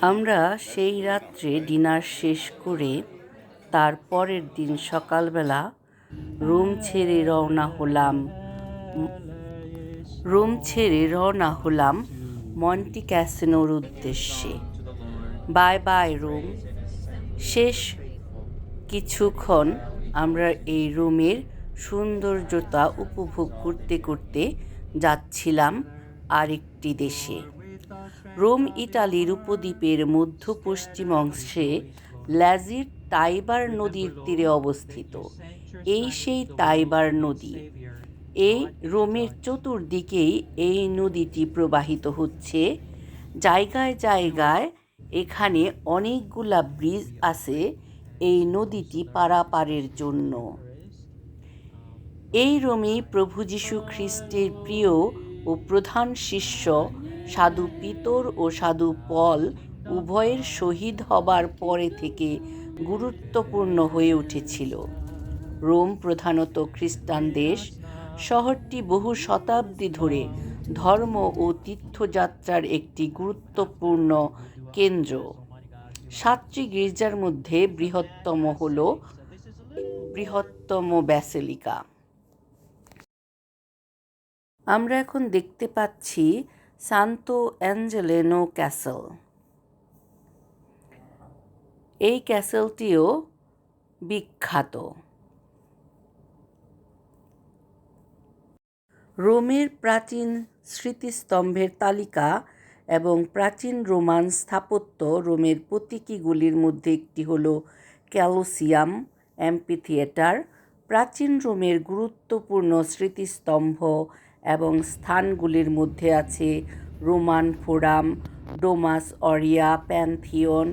আমরা সেই রাত্রে ডিনার শেষ করে তার পরের দিন সকালবেলা রুম ছেড়ে রওনা হলাম। রুম ছেড়ে রওনা হলাম মন্টি ক্যাসিনোর উদ্দেশ্যে। Bye bye room. শেষ কিছুক্ষণ আমরা এই রুমের সৌন্দর্যতা উপভোগ করতে করতে যাচ্ছিলাম আরেকটি দেশে। রোম ইটালির উপদ্বীপের মধ্য পশ্চিম অংশে ল্যাজির টাইবার নদীর তীরে অবস্থিত। এই সেই টাইবার নদী। এই রোমের চতুর্দিকেই এই নদীটি প্রবাহিত হচ্ছে। জায়গায় জায়গায় এখানে অনেকগুলা ব্রিজ আছে এই নদীটি পারাপারের জন্য। এই রোমেই প্রভু যীশু খ্রিস্টের প্রিয় ও প্রধান শিষ্য সাধু পিতর ও সাধু পল উভয়ের শহীদ হবার পরে থেকে গুরুত্বপূর্ণ হয়ে উঠেছিল। রোম প্রধানত খ্রিস্টান দেশ। শহরটি বহু শতাব্দী ধরে ধর্ম ও তীর্থযাত্রার একটি গুরুত্বপূর্ণ কেন্দ্র। সাতটি গির্জার মধ্যে বৃহত্তম হল বৃহত্তম ব্যাসেলিকা। আমরা এখন দেখতে পাচ্ছি সান্তো অ্যাঞ্জেলেনো ক্যাসেল এই ক্যাসেলটিও বিখ্যাত। রোমের প্রাচীন স্মৃতিস্তম্ভের তালিকা এবং প্রাচীন রোমান স্থাপত্য রোমের প্রতীকীগুলির মধ্যে একটি হল ক্যালোসিয়াম অ্যাম্পিথিয়েটার প্রাচীন রোমের গুরুত্বপূর্ণ স্মৃতিস্তম্ভ এবং স্থানগুলির মধ্যে আছে Roman Forum, Domus Aurea, Pantheon,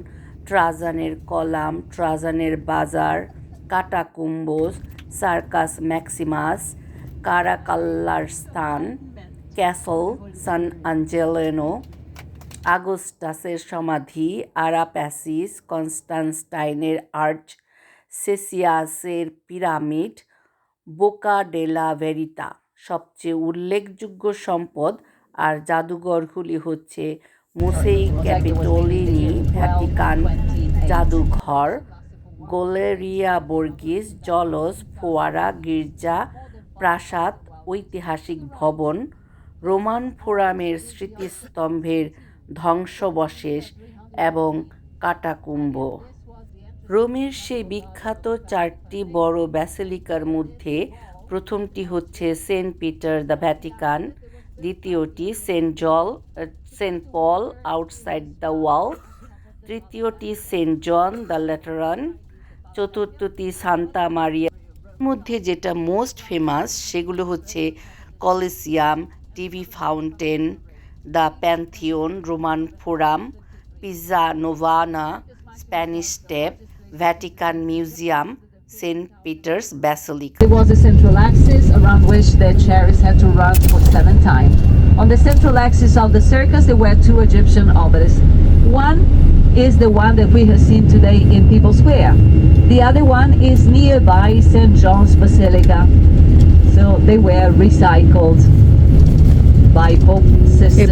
ট্রাজানের column, ট্রাজানের বাজার কাটাকুম্বোস সার্কাস ম্যাক্সিমাস, কারাকাল্লার স্থান, ক্যাসল, সান আঞ্জেলেনো, আগস্টাসের সমাধি, আরাপ্যাসিস, কনস্টানস্টাইনের আর্চ, সেসিয়াসের পিরামিড, বোকা ডেলা ভেরিতা। সবচেয়ে উল্লেখযোগ্য সম্পদ আর জাদুঘরগুলি হচ্ছে মোসেই ক্যাপিটোলিনি, ভ্যাটিকান জাদুঘর, গোলেরিয়া বর্গিস জলস ফোয়ারা, গির্জা, প্রাসাদ, ঐতিহাসিক ভবন, রোমান ফোরামের স্মৃতিস্তম্ভের ধ্বংসবশেষ এবং কাটাকুম্ভ। রোমের সেই বিখ্যাত চারটি বড় ব্যাসিলিকার মধ্যে প্রথমটি হচ্ছে সেন্ট পিটার দ্য ভ্যাটিকান, দ্বিতীয়টি Saint John Saint Paul outside the wall, তৃতীয়টি সেন্ট জন দ্য ল্যাটারান, চতুর্থটি সান্তা মারিয়া। মধ্যে যেটা মোস্ট ফেমাস সেগুলো হচ্ছে Colosseum, Trevi fountain, the Pantheon Roman Forum, Piazza Navona, Spanish step, Vatican museum St. Peter's Basilica. There was a central axis around which the chariots had to run for seven times. On the central axis of the circus, there were two Egyptian obelisks. One is the one that we have seen today in People's Square. The other one is nearby St. John's Basilica. So they were recycled by Pope Sisters.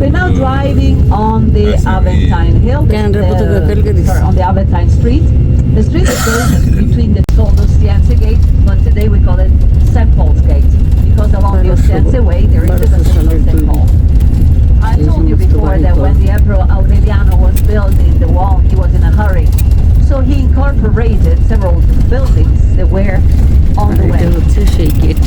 We're now driving on the Aventine Hill, the, on the Aventine Street. The street that goes between the old Ostiense Gate, but today we call it St. Paul's Gate, because along the Ostiense Way there is a Cathedral of St. Paul. I told you before that when the Emperor Aureliano was building the wall, he was in a hurry. So he incorporated several buildings that were on the way.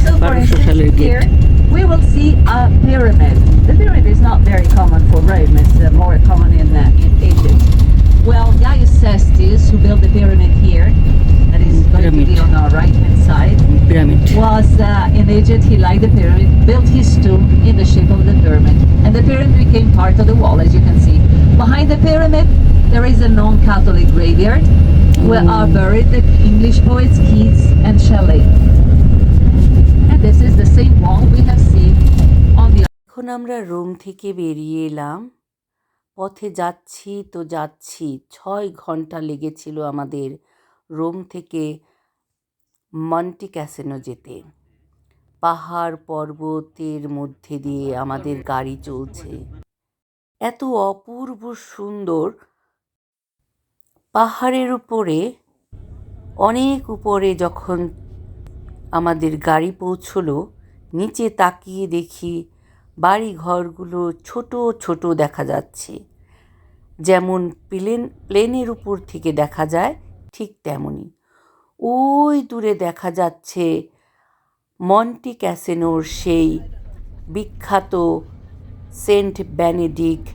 So for instance, here we will see a pyramid. The pyramid is not very common for Rome, it's uh, more common in, uh, in Egypt. Well, Gaius Cestus, who built the pyramid here, that is going to be Pyramid. on our right hand side, pyramid was uh, in Egypt. He liked the pyramid, built his tomb in the shape of the pyramid, and the pyramid became part of the wall, as you can see. Behind the pyramid, there is a non-Catholic graveyard where are buried the English poets Keats and Shelley. And this is the same wall we have seen on the এখন আমরা Rome থেকে বেরিয়ে এলাম পথে যাচ্ছি তো যাচ্ছি, ছয় ঘণ্টা লেগেছিল আমাদের রোম থেকে মন্টি ক্যাসেনো যেতে। পাহাড় পর্বতের মধ্যে দিয়ে আমাদের গাড়ি চলছে। এত অপূর্ব সুন্দর পাহাড়ের উপরে, অনেক উপরে যখন আমাদের গাড়ি পৌঁছলো, নিচে তাকিয়ে দেখি বাড়ি ঘরগুলো ছোট ছোট দেখা যাচ্ছে। যেমন প্লেন, প্লেনের উপর থেকে দেখা যায় ঠিক তেমনই। ওই দূরে দেখা যাচ্ছে মন্টি ক্যাসেনোর সেই বিখ্যাত সেন্ট বেনেডিক্ট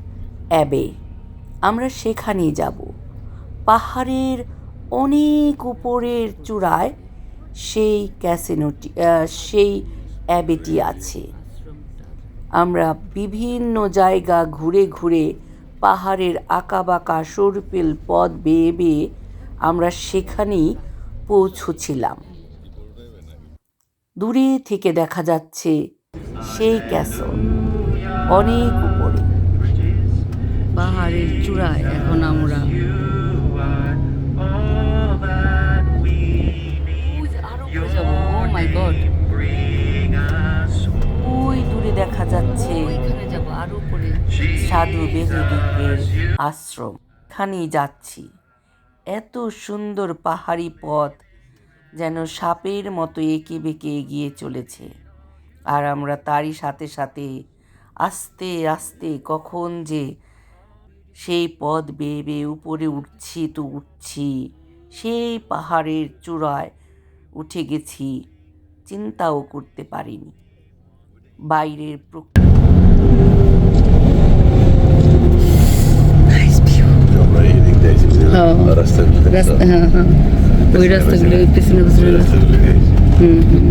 অ্যাবে। আমরা সেখানেই যাব। পাহাড়ের অনেক উপরের চূড়ায় সেই ক্যাসিনোটি সেই অ্যাবেটি আছে। আমরা বিভিন্ন জায়গা ঘুরে ঘুরে পাহাড়ের আঁকাবাঁকা সরুপেল পথ বেয়ে বেয়ে আমরা সেখানেই পৌঁছছিলাম। দূরে থেকে দেখা যাচ্ছে সেই ক্যাসল, অনেক উপরে। পাহাড়ের চূড়ায় এখন আমরা সাধু বেদুদিকের আশ্রম। খানেই যাচ্ছি। এত সুন্দর পাহাড়ি পথ যেন সাপের মতো এঁকে বেঁকে এগিয়ে চলেছে। আর আমরা তারই সাথে সাথে আস্তে আস্তে কখন যে সেই পথ বেয়ে বেয়ে উপরে উঠছি তো উঠছি, সেই পাহাড়ের চূড়ায় উঠে গেছি, চিন্তাও করতে পারিনি। বাইরের প্রকৃতি আমরা এই দিক দিয়ে এসেছি। রাস্তাগুলো? রাস্তা হ্যাঁ হ্যাঁ ওই রাস্তাগুলো পেছনে পেছনে। হুম হুম